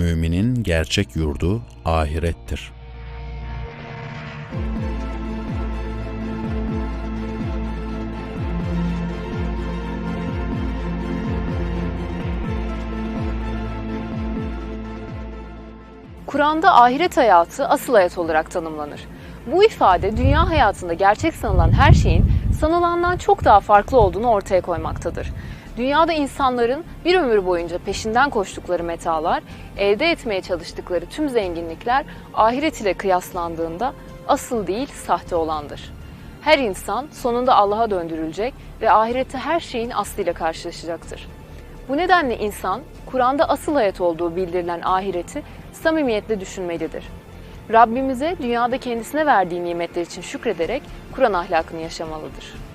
Müminin gerçek yurdu ahirettir. Kur'an'da ahiret hayatı asıl hayat olarak tanımlanır. Bu ifade dünya hayatında gerçek sanılan her şeyin sanılandan çok daha farklı olduğunu ortaya koymaktadır. Dünyada insanların bir ömür boyunca peşinden koştukları metalar, elde etmeye çalıştıkları tüm zenginlikler ahiret ile kıyaslandığında asıl değil sahte olandır. Her insan sonunda Allah'a döndürülecek ve ahirette her şeyin aslıyla karşılaşacaktır. Bu nedenle insan Kur'an'da asıl hayat olduğu bildirilen ahireti samimiyetle düşünmelidir. Rabbimize dünyada kendisine verdiği nimetler için şükrederek Kur'an ahlakını yaşamalıdır.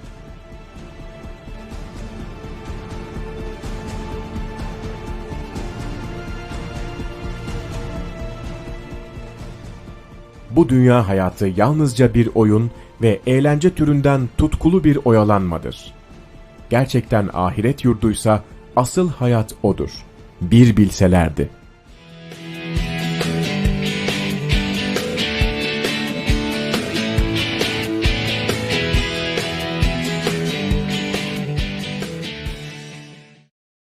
Bu dünya hayatı yalnızca bir oyun ve eğlence türünden tutkulu bir oyalanmadır. Gerçekten ahiret yurduysa asıl hayat odur. Bir bilselerdi.